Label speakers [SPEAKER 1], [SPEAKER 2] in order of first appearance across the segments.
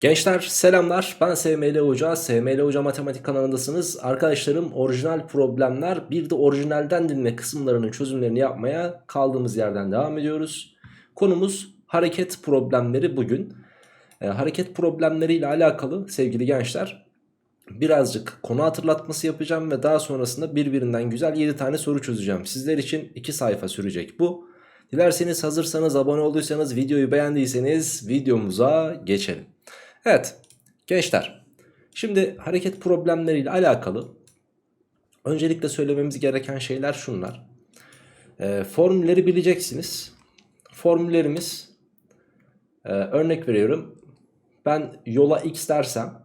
[SPEAKER 1] Gençler selamlar. Ben SML Hoca. SML Hoca Matematik kanalındasınız. Arkadaşlarım orijinal problemler bir de orijinalden dinle kısımlarının çözümlerini yapmaya kaldığımız yerden devam ediyoruz. Konumuz hareket problemleri bugün. E, Hareket problemleri ile alakalı sevgili gençler Birazcık konu hatırlatması yapacağım ve daha sonrasında birbirinden güzel 7 tane soru çözeceğim. Sizler için 2 sayfa sürecek bu. Dilerseniz hazırsanız abone olduysanız videoyu beğendiyseniz videomuza geçelim Evet gençler şimdi hareket problemleriyle alakalı öncelikle söylememiz gereken şeyler şunlar. Ee, formülleri bileceksiniz. Formüllerimiz e, örnek veriyorum ben yola x dersem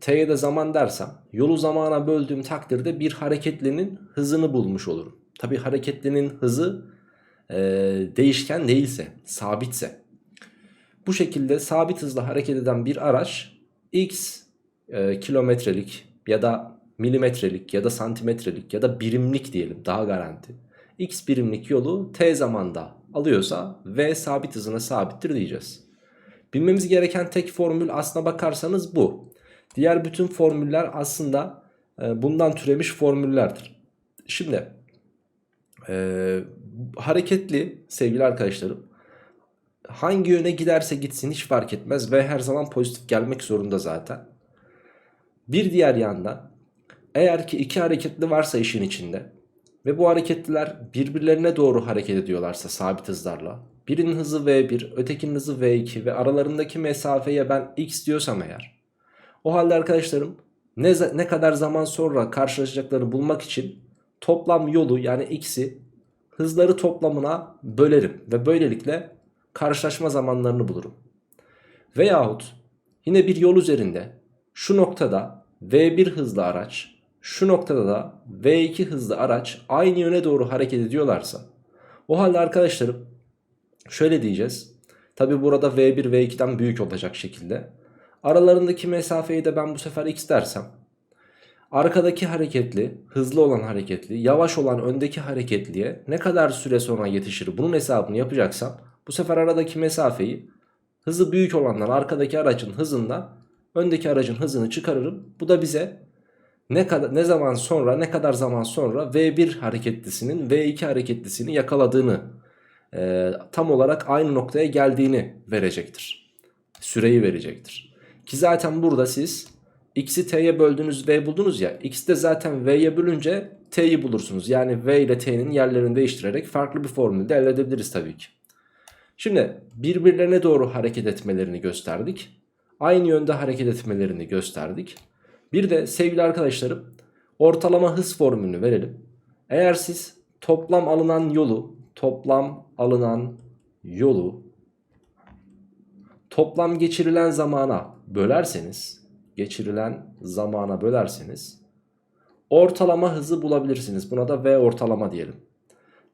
[SPEAKER 1] t'ye de zaman dersem yolu zamana böldüğüm takdirde bir hareketlinin hızını bulmuş olurum. Tabi hareketlinin hızı e, değişken değilse sabitse bu şekilde sabit hızla hareket eden bir araç x e, kilometrelik ya da milimetrelik ya da santimetrelik ya da birimlik diyelim daha garanti. x birimlik yolu t zamanda alıyorsa v sabit hızına sabittir diyeceğiz. Bilmemiz gereken tek formül aslına bakarsanız bu. Diğer bütün formüller aslında e, bundan türemiş formüllerdir. Şimdi e, hareketli sevgili arkadaşlarım hangi yöne giderse gitsin hiç fark etmez ve her zaman pozitif gelmek zorunda zaten. Bir diğer yanda eğer ki iki hareketli varsa işin içinde ve bu hareketliler birbirlerine doğru hareket ediyorlarsa sabit hızlarla birinin hızı v1 ötekinin hızı v2 ve aralarındaki mesafeye ben x diyorsam eğer o halde arkadaşlarım ne, ne kadar zaman sonra karşılaşacaklarını bulmak için toplam yolu yani x'i hızları toplamına bölerim ve böylelikle karşılaşma zamanlarını bulurum. Veyahut yine bir yol üzerinde şu noktada V1 hızlı araç, şu noktada da V2 hızlı araç aynı yöne doğru hareket ediyorlarsa o halde arkadaşlarım şöyle diyeceğiz. Tabi burada V1 V2'den büyük olacak şekilde. Aralarındaki mesafeyi de ben bu sefer x dersem arkadaki hareketli, hızlı olan hareketli, yavaş olan öndeki hareketliye ne kadar süre sonra yetişir bunun hesabını yapacaksam bu sefer aradaki mesafeyi hızı büyük olandan arkadaki aracın hızından öndeki aracın hızını çıkarırım. Bu da bize ne kadar ne zaman sonra ne kadar zaman sonra V1 hareketlisinin V2 hareketlisini yakaladığını e, tam olarak aynı noktaya geldiğini verecektir. Süreyi verecektir. Ki zaten burada siz x'i t'ye böldünüz v buldunuz ya x de zaten v'ye bölünce t'yi bulursunuz. Yani v ile t'nin yerlerini değiştirerek farklı bir formülde elde edebiliriz tabii ki. Şimdi birbirlerine doğru hareket etmelerini gösterdik. Aynı yönde hareket etmelerini gösterdik. Bir de sevgili arkadaşlarım ortalama hız formülünü verelim. Eğer siz toplam alınan yolu, toplam alınan yolu toplam geçirilen zamana bölerseniz, geçirilen zamana bölerseniz ortalama hızı bulabilirsiniz. Buna da V ortalama diyelim.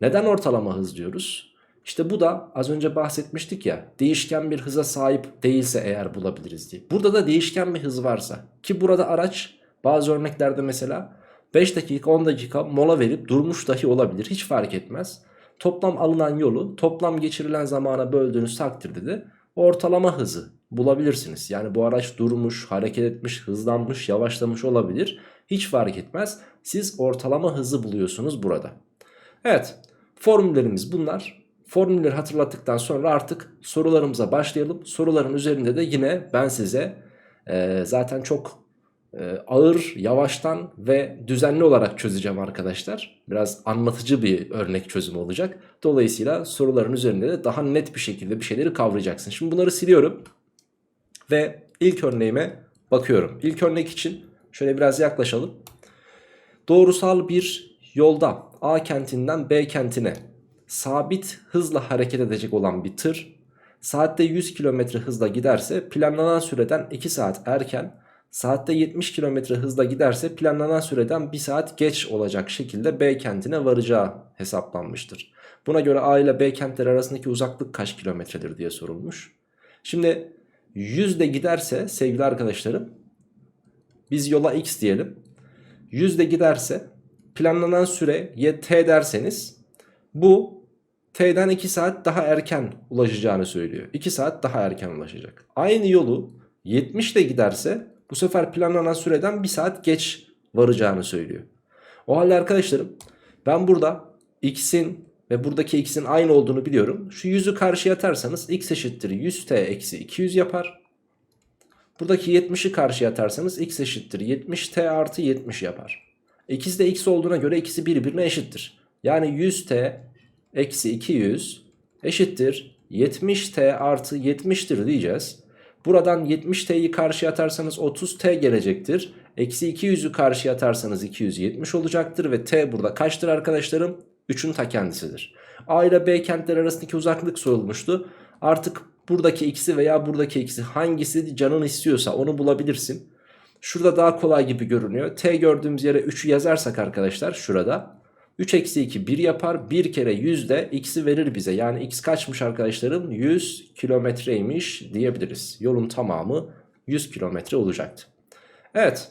[SPEAKER 1] Neden ortalama hız diyoruz? İşte bu da az önce bahsetmiştik ya değişken bir hıza sahip değilse eğer bulabiliriz diye. Burada da değişken bir hız varsa ki burada araç bazı örneklerde mesela 5 dakika 10 dakika mola verip durmuş dahi olabilir hiç fark etmez. Toplam alınan yolu toplam geçirilen zamana böldüğünüz takdirde de ortalama hızı bulabilirsiniz. Yani bu araç durmuş, hareket etmiş, hızlanmış, yavaşlamış olabilir. Hiç fark etmez. Siz ortalama hızı buluyorsunuz burada. Evet formüllerimiz bunlar. Formülleri hatırlattıktan sonra artık sorularımıza başlayalım. Soruların üzerinde de yine ben size e, zaten çok e, ağır, yavaştan ve düzenli olarak çözeceğim arkadaşlar. Biraz anlatıcı bir örnek çözüm olacak. Dolayısıyla soruların üzerinde de daha net bir şekilde bir şeyleri kavrayacaksın. Şimdi bunları siliyorum ve ilk örneğime bakıyorum. İlk örnek için şöyle biraz yaklaşalım. Doğrusal bir yolda A kentinden B kentine sabit hızla hareket edecek olan bir tır saatte 100 km hızla giderse planlanan süreden 2 saat erken saatte 70 km hızla giderse planlanan süreden 1 saat geç olacak şekilde B kentine varacağı hesaplanmıştır. Buna göre A ile B kentleri arasındaki uzaklık kaç kilometredir diye sorulmuş. Şimdi 100 de giderse sevgili arkadaşlarım biz yola x diyelim. 100 de giderse planlanan süre y t derseniz bu T'den 2 saat daha erken ulaşacağını söylüyor. 2 saat daha erken ulaşacak. Aynı yolu 70 ile giderse bu sefer planlanan süreden 1 saat geç varacağını söylüyor. O halde arkadaşlarım ben burada x'in ve buradaki x'in aynı olduğunu biliyorum. Şu 100'ü karşıya atarsanız x eşittir 100t eksi 200 yapar. Buradaki 70'i karşıya atarsanız x eşittir 70t artı 70 yapar. İkisi de x olduğuna göre ikisi birbirine eşittir. Yani 100t eksi 200 eşittir 70t artı 70'tir diyeceğiz. Buradan 70t'yi karşıya atarsanız 30t gelecektir. Eksi 200'ü karşıya atarsanız 270 olacaktır ve t burada kaçtır arkadaşlarım? 3'ün ta kendisidir. A ile B kentler arasındaki uzaklık sorulmuştu. Artık buradaki x'i veya buradaki x'i hangisi canın istiyorsa onu bulabilirsin. Şurada daha kolay gibi görünüyor. T gördüğümüz yere 3'ü yazarsak arkadaşlar şurada. 3 eksi 2 1 yapar. 1 kere 100 de x'i verir bize. Yani x kaçmış arkadaşlarım? 100 kilometreymiş diyebiliriz. Yolun tamamı 100 kilometre olacaktı. Evet.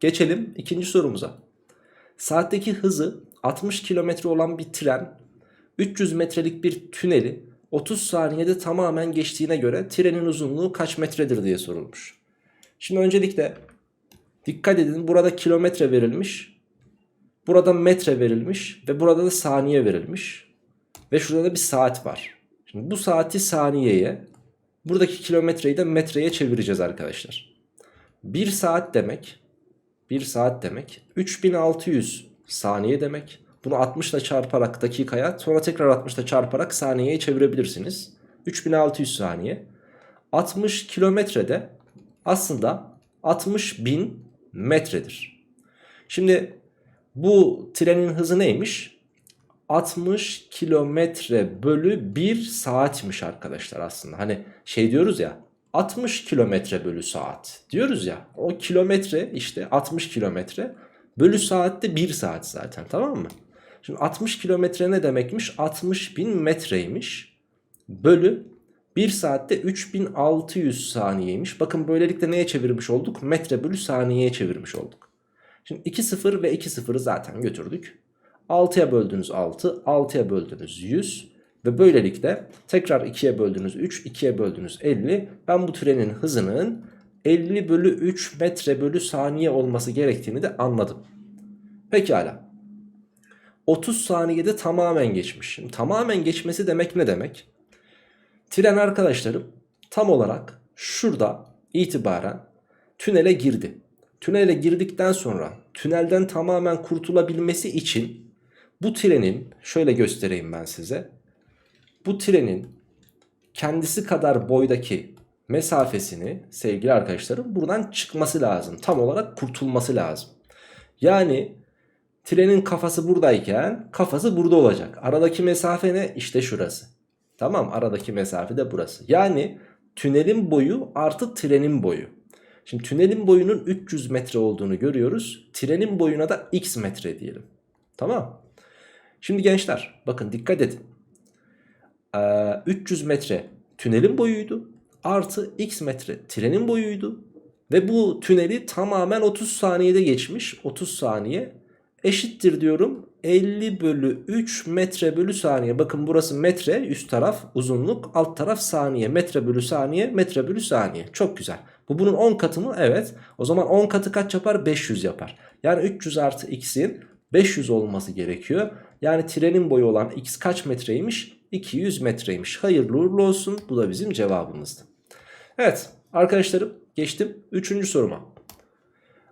[SPEAKER 1] Geçelim ikinci sorumuza. Saatteki hızı 60 kilometre olan bir tren 300 metrelik bir tüneli 30 saniyede tamamen geçtiğine göre trenin uzunluğu kaç metredir diye sorulmuş. Şimdi öncelikle dikkat edin burada kilometre verilmiş. Burada metre verilmiş ve burada da saniye verilmiş. Ve şurada da bir saat var. Şimdi bu saati saniyeye, buradaki kilometreyi de metreye çevireceğiz arkadaşlar. 1 saat demek, 1 saat demek 3600 saniye demek. Bunu 60 ile çarparak dakikaya sonra tekrar 60 ile çarparak saniyeye çevirebilirsiniz. 3600 saniye. 60 kilometrede aslında 60 bin metredir. Şimdi bu trenin hızı neymiş? 60 kilometre bölü 1 saatmiş arkadaşlar aslında. Hani şey diyoruz ya 60 kilometre bölü saat diyoruz ya. O kilometre işte 60 kilometre bölü saatte 1 saat zaten tamam mı? Şimdi 60 kilometre ne demekmiş? 60 bin metreymiş. Bölü 1 saatte 3600 saniyeymiş. Bakın böylelikle neye çevirmiş olduk? Metre bölü saniyeye çevirmiş olduk. Şimdi 2 0 ve 2 0'ı zaten götürdük. 6'ya böldünüz 6, 6'ya böldünüz 100 ve böylelikle tekrar 2'ye böldünüz 3, 2'ye böldünüz 50. Ben bu trenin hızının 50 bölü 3 metre bölü saniye olması gerektiğini de anladım. Pekala. 30 saniyede tamamen geçmiş. Şimdi tamamen geçmesi demek ne demek? Tren arkadaşlarım tam olarak şurada itibaren tünele girdi. Tünele girdikten sonra tünelden tamamen kurtulabilmesi için bu trenin şöyle göstereyim ben size. Bu trenin kendisi kadar boydaki mesafesini sevgili arkadaşlarım buradan çıkması lazım. Tam olarak kurtulması lazım. Yani trenin kafası buradayken kafası burada olacak. Aradaki mesafe ne? İşte şurası. Tamam aradaki mesafe de burası. Yani tünelin boyu artı trenin boyu. Şimdi tünelin boyunun 300 metre olduğunu görüyoruz. Trenin boyuna da x metre diyelim. Tamam. Şimdi gençler bakın dikkat edin. Ee, 300 metre tünelin boyuydu. Artı x metre trenin boyuydu. Ve bu tüneli tamamen 30 saniyede geçmiş. 30 saniye eşittir diyorum 50 bölü 3 metre bölü saniye. Bakın burası metre üst taraf uzunluk alt taraf saniye. Metre bölü saniye metre bölü saniye. Çok güzel. Bu bunun 10 katı mı? Evet. O zaman 10 katı kaç yapar? 500 yapar. Yani 300 artı x'in 500 olması gerekiyor. Yani trenin boyu olan x kaç metreymiş? 200 metreymiş. Hayırlı uğurlu olsun. Bu da bizim cevabımızdı. Evet arkadaşlarım geçtim 3. soruma.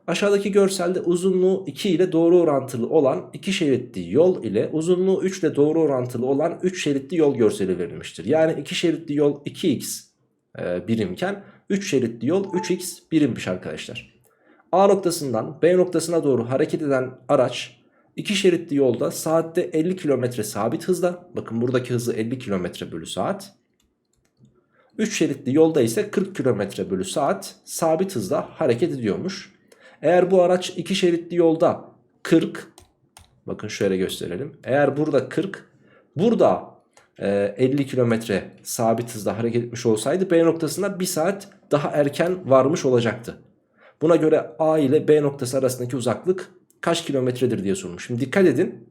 [SPEAKER 1] Aşağıdaki görselde uzunluğu 2 ile doğru orantılı olan 2 şeritli yol ile uzunluğu 3 ile doğru orantılı olan 3 şeritli yol görseli verilmiştir. Yani 2 şeritli yol 2x e, birimken 3 şeritli yol 3x birimmiş arkadaşlar. A noktasından B noktasına doğru hareket eden araç 2 şeritli yolda saatte 50 km sabit hızda. Bakın buradaki hızı 50 km bölü saat. 3 şeritli yolda ise 40 km bölü saat sabit hızda hareket ediyormuş. Eğer bu araç 2 şeritli yolda 40 bakın şöyle gösterelim. Eğer burada 40 burada 50 kilometre sabit hızda hareket etmiş olsaydı B noktasına 1 saat daha erken varmış olacaktı. Buna göre A ile B noktası arasındaki uzaklık kaç kilometredir diye sormuş. Şimdi dikkat edin.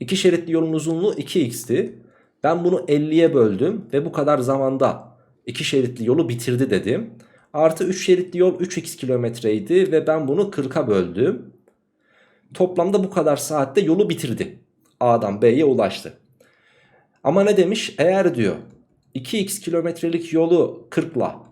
[SPEAKER 1] İki şeritli yolun uzunluğu 2x'ti. Ben bunu 50'ye böldüm ve bu kadar zamanda iki şeritli yolu bitirdi dedim. Artı 3 şeritli yol 3x kilometreydi ve ben bunu 40'a böldüm. Toplamda bu kadar saatte yolu bitirdi. A'dan B'ye ulaştı. Ama ne demiş? Eğer diyor 2x kilometrelik yolu 40'la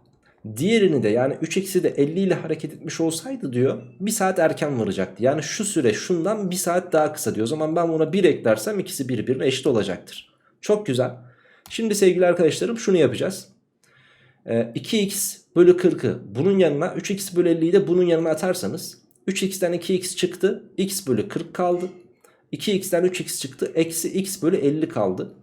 [SPEAKER 1] diğerini de yani 3x'i de 50 ile hareket etmiş olsaydı diyor 1 saat erken varacaktı. Yani şu süre şundan 1 saat daha kısa diyor. O zaman ben buna 1 eklersem ikisi birbirine eşit olacaktır. Çok güzel. Şimdi sevgili arkadaşlarım şunu yapacağız. Ee, 2x bölü 40'ı bunun yanına 3x bölü 50'yi de bunun yanına atarsanız 3x'ten 2x çıktı. x bölü 40 kaldı. 2x'ten 3x çıktı. Eksi x bölü 50 kaldı.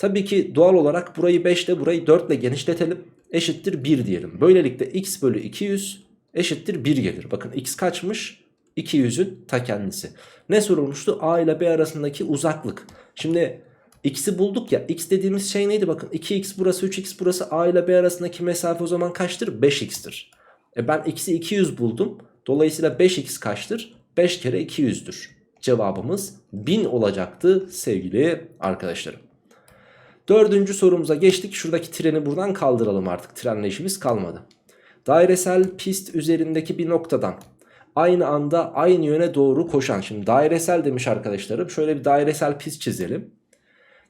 [SPEAKER 1] Tabii ki doğal olarak burayı 5 ile burayı 4 ile genişletelim. Eşittir 1 diyelim. Böylelikle x bölü 200 eşittir 1 gelir. Bakın x kaçmış? 200'ün ta kendisi. Ne sorulmuştu? A ile B arasındaki uzaklık. Şimdi x'i bulduk ya. x dediğimiz şey neydi? Bakın 2x burası 3x burası A ile B arasındaki mesafe o zaman kaçtır? 5x'tir. E ben x'i 200 buldum. Dolayısıyla 5x kaçtır? 5 kere 200'dür. Cevabımız 1000 olacaktı sevgili arkadaşlarım. Dördüncü sorumuza geçtik. Şuradaki treni buradan kaldıralım artık. Trenle işimiz kalmadı. Dairesel pist üzerindeki bir noktadan aynı anda aynı yöne doğru koşan. Şimdi dairesel demiş arkadaşlarım. Şöyle bir dairesel pist çizelim.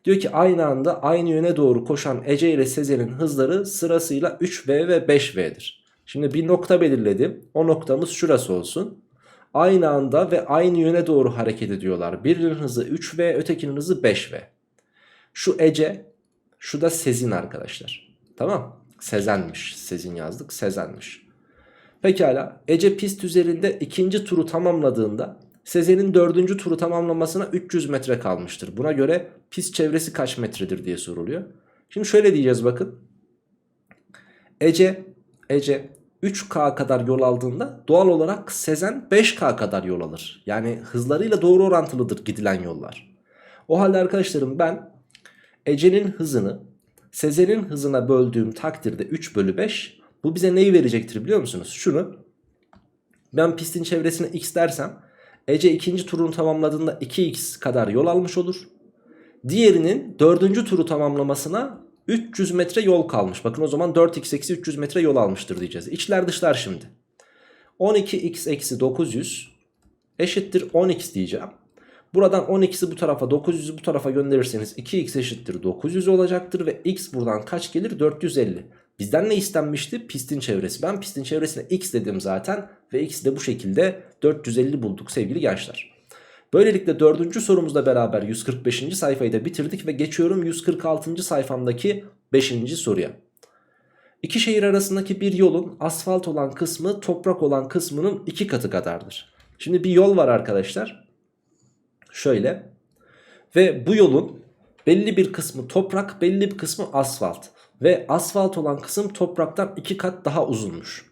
[SPEAKER 1] Diyor ki aynı anda aynı yöne doğru koşan Ece ile Sezen'in hızları sırasıyla 3V ve 5V'dir. Şimdi bir nokta belirledim. O noktamız şurası olsun. Aynı anda ve aynı yöne doğru hareket ediyorlar. Birinin hızı 3V ötekinin hızı 5V. Şu Ece şu da Sezin arkadaşlar. Tamam. Sezenmiş. Sezin yazdık. Sezenmiş. Pekala. Ece pist üzerinde ikinci turu tamamladığında Sezen'in dördüncü turu tamamlamasına 300 metre kalmıştır. Buna göre pist çevresi kaç metredir diye soruluyor. Şimdi şöyle diyeceğiz bakın. Ece, Ece 3K kadar yol aldığında doğal olarak Sezen 5K kadar yol alır. Yani hızlarıyla doğru orantılıdır gidilen yollar. O halde arkadaşlarım ben Ece'nin hızını Sezen'in hızına böldüğüm takdirde 3 bölü 5 bu bize neyi verecektir biliyor musunuz? Şunu ben pistin çevresine x dersem Ece ikinci turunu tamamladığında 2x kadar yol almış olur. Diğerinin dördüncü turu tamamlamasına 300 metre yol kalmış. Bakın o zaman 4x eksi 300 metre yol almıştır diyeceğiz. İçler dışlar şimdi. 12x eksi 900 eşittir 10x diyeceğim. Buradan 10x'i bu tarafa 900'ü bu tarafa gönderirseniz 2x eşittir 900 olacaktır ve x buradan kaç gelir 450. Bizden ne istenmişti? Pistin çevresi. Ben pistin çevresine x dedim zaten ve x de bu şekilde 450 bulduk sevgili gençler. Böylelikle dördüncü sorumuzla beraber 145. sayfayı da bitirdik ve geçiyorum 146. sayfamdaki 5. soruya. İki şehir arasındaki bir yolun asfalt olan kısmı toprak olan kısmının iki katı kadardır. Şimdi bir yol var arkadaşlar. Şöyle. Ve bu yolun belli bir kısmı toprak, belli bir kısmı asfalt. Ve asfalt olan kısım topraktan iki kat daha uzunmuş.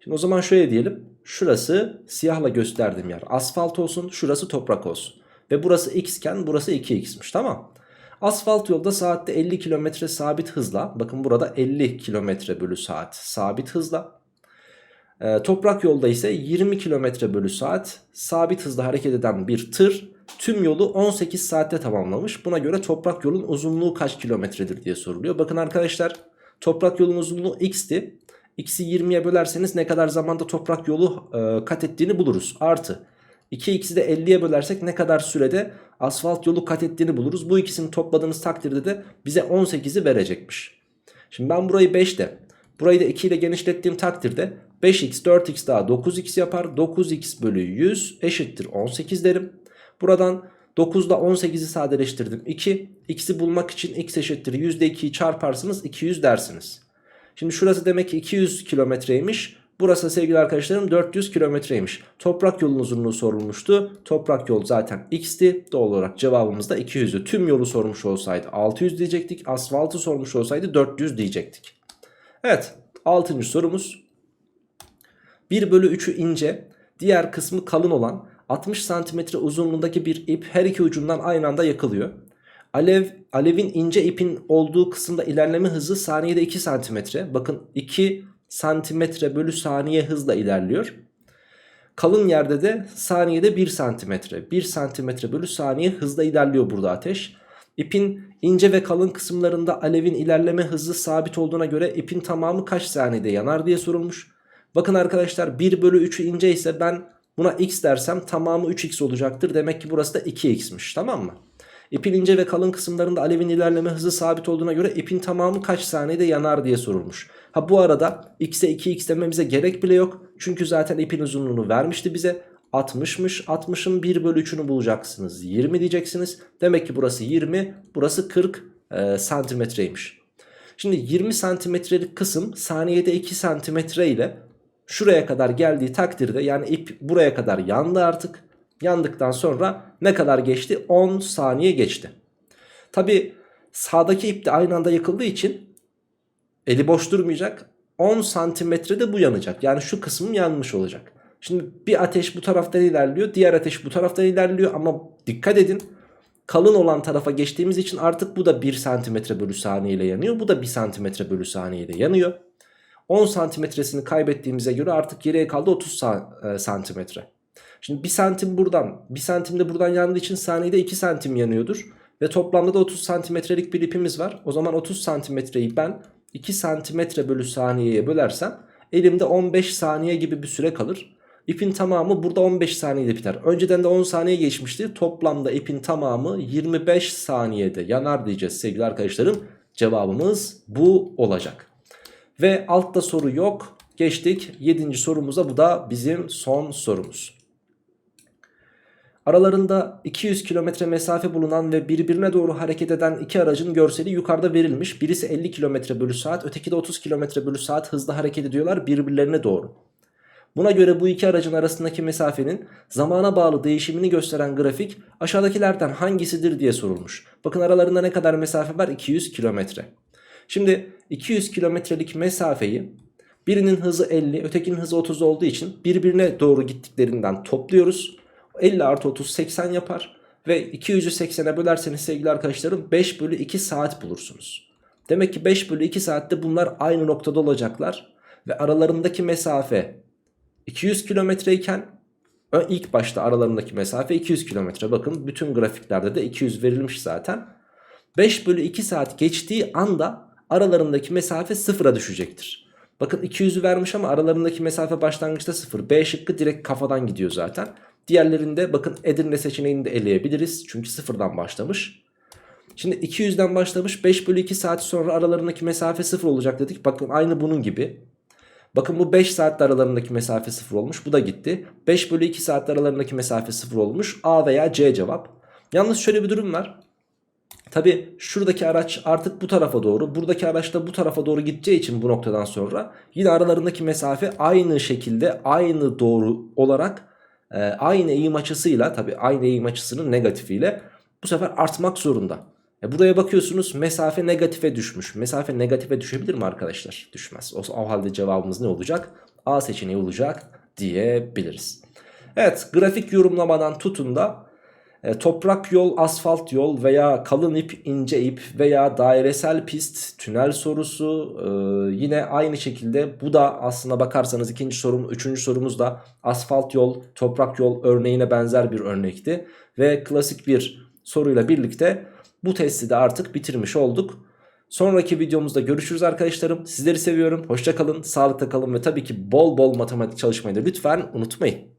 [SPEAKER 1] Şimdi o zaman şöyle diyelim. Şurası siyahla gösterdiğim yer asfalt olsun. Şurası toprak olsun. Ve burası x iken burası 2x'miş tamam. Asfalt yolda saatte 50 km sabit hızla. Bakın burada 50 km bölü saat sabit hızla. Ee, toprak yolda ise 20 km bölü saat sabit hızla hareket eden bir tır tüm yolu 18 saatte tamamlamış. Buna göre toprak yolun uzunluğu kaç kilometredir diye soruluyor. Bakın arkadaşlar toprak yolun uzunluğu x'ti. X'i 20'ye bölerseniz ne kadar zamanda toprak yolu e, kat ettiğini buluruz. Artı 2x'i de 50'ye bölersek ne kadar sürede asfalt yolu kat ettiğini buluruz. Bu ikisini topladığınız takdirde de bize 18'i verecekmiş. Şimdi ben burayı 5 de burayı da 2 ile genişlettiğim takdirde 5x 4x daha 9x yapar. 9x bölü 100 eşittir 18 derim. Buradan 9 ile 18'i sadeleştirdim 2. X'i bulmak için x eşittir %2'yi çarparsınız 200 dersiniz. Şimdi şurası demek ki 200 kilometreymiş. Burası sevgili arkadaşlarım 400 kilometreymiş. Toprak yolun uzunluğu sorulmuştu. Toprak yol zaten x'ti. Doğal olarak cevabımız da 200'ü. Tüm yolu sormuş olsaydı 600 diyecektik. Asfaltı sormuş olsaydı 400 diyecektik. Evet 6. sorumuz. 1 bölü 3'ü ince diğer kısmı kalın olan 60 santimetre uzunluğundaki bir ip her iki ucundan aynı anda yakılıyor. Alev, alevin ince ipin olduğu kısımda ilerleme hızı saniyede 2 santimetre. Bakın 2 santimetre bölü saniye hızla ilerliyor. Kalın yerde de saniyede 1 santimetre. 1 santimetre bölü saniye hızla ilerliyor burada ateş. İpin ince ve kalın kısımlarında alevin ilerleme hızı sabit olduğuna göre ipin tamamı kaç saniyede yanar diye sorulmuş. Bakın arkadaşlar 1 bölü 3'ü ince ise ben buna x dersem tamamı 3x olacaktır. Demek ki burası da 2x'miş tamam mı? İpin ince ve kalın kısımlarında alevin ilerleme hızı sabit olduğuna göre ipin tamamı kaç saniyede yanar diye sorulmuş. Ha bu arada x'e 2x dememize gerek bile yok. Çünkü zaten ipin uzunluğunu vermişti bize. 60'mış. 60'ın 1 bölü 3'ünü bulacaksınız. 20 diyeceksiniz. Demek ki burası 20, burası 40 e, santimetreymiş. Şimdi 20 santimetrelik kısım saniyede 2 santimetre ile şuraya kadar geldiği takdirde yani ip buraya kadar yandı artık. Yandıktan sonra ne kadar geçti? 10 saniye geçti. Tabi sağdaki ip de aynı anda yakıldığı için eli boş durmayacak. 10 santimetrede bu yanacak. Yani şu kısmım yanmış olacak. Şimdi bir ateş bu taraftan ilerliyor. Diğer ateş bu taraftan ilerliyor. Ama dikkat edin. Kalın olan tarafa geçtiğimiz için artık bu da 1 santimetre bölü saniye ile yanıyor. Bu da 1 santimetre bölü saniye ile yanıyor. 10 santimetresini kaybettiğimize göre artık geriye kaldı 30 e, santimetre. Şimdi 1 santim buradan 1 santim de buradan yandığı için saniyede 2 santim yanıyordur. Ve toplamda da 30 santimetrelik bir ipimiz var. O zaman 30 santimetreyi ben 2 santimetre bölü saniyeye bölersem elimde 15 saniye gibi bir süre kalır. İpin tamamı burada 15 saniyede biter. Önceden de 10 saniye geçmişti. Toplamda ipin tamamı 25 saniyede yanar diyeceğiz sevgili arkadaşlarım. Cevabımız bu olacak. Ve altta soru yok. Geçtik 7. sorumuza bu da bizim son sorumuz. Aralarında 200 kilometre mesafe bulunan ve birbirine doğru hareket eden iki aracın görseli yukarıda verilmiş. Birisi 50 kilometre bölü saat öteki de 30 kilometre bölü saat hızla hareket ediyorlar birbirlerine doğru. Buna göre bu iki aracın arasındaki mesafenin zamana bağlı değişimini gösteren grafik aşağıdakilerden hangisidir diye sorulmuş. Bakın aralarında ne kadar mesafe var? 200 kilometre. Şimdi 200 kilometrelik mesafeyi birinin hızı 50 ötekinin hızı 30 olduğu için birbirine doğru gittiklerinden topluyoruz. 50 artı 30 80 yapar ve 200'ü 80'e bölerseniz sevgili arkadaşlarım 5 bölü 2 saat bulursunuz. Demek ki 5 bölü 2 saatte bunlar aynı noktada olacaklar ve aralarındaki mesafe 200 kilometre iken ilk başta aralarındaki mesafe 200 kilometre. Bakın bütün grafiklerde de 200 verilmiş zaten. 5 bölü 2 saat geçtiği anda aralarındaki mesafe sıfıra düşecektir. Bakın 200'ü vermiş ama aralarındaki mesafe başlangıçta sıfır. B şıkkı direkt kafadan gidiyor zaten. Diğerlerinde bakın Edirne seçeneğini de eleyebiliriz. Çünkü sıfırdan başlamış. Şimdi 200'den başlamış 5 bölü 2 saat sonra aralarındaki mesafe sıfır olacak dedik. Bakın aynı bunun gibi. Bakın bu 5 saatte aralarındaki mesafe 0 olmuş. Bu da gitti. 5 bölü 2 saatte aralarındaki mesafe 0 olmuş. A veya C cevap. Yalnız şöyle bir durum var. Tabi şuradaki araç artık bu tarafa doğru. Buradaki araç da bu tarafa doğru gideceği için bu noktadan sonra yine aralarındaki mesafe aynı şekilde aynı doğru olarak e, aynı eğim açısıyla tabi aynı eğim açısının negatifiyle bu sefer artmak zorunda. E buraya bakıyorsunuz mesafe negatife düşmüş. Mesafe negatife düşebilir mi arkadaşlar? Düşmez. O, o halde cevabımız ne olacak? A seçeneği olacak diyebiliriz. Evet grafik yorumlamadan tutun da e, toprak yol, asfalt yol veya kalın ip, ince ip veya dairesel pist, tünel sorusu e, yine aynı şekilde bu da aslına bakarsanız ikinci sorum, üçüncü sorumuz da asfalt yol, toprak yol örneğine benzer bir örnekti. Ve klasik bir soruyla birlikte bu testi de artık bitirmiş olduk. Sonraki videomuzda görüşürüz arkadaşlarım. Sizleri seviyorum. Hoşçakalın, sağlıkta kalın ve tabii ki bol bol matematik çalışmayı da lütfen unutmayın.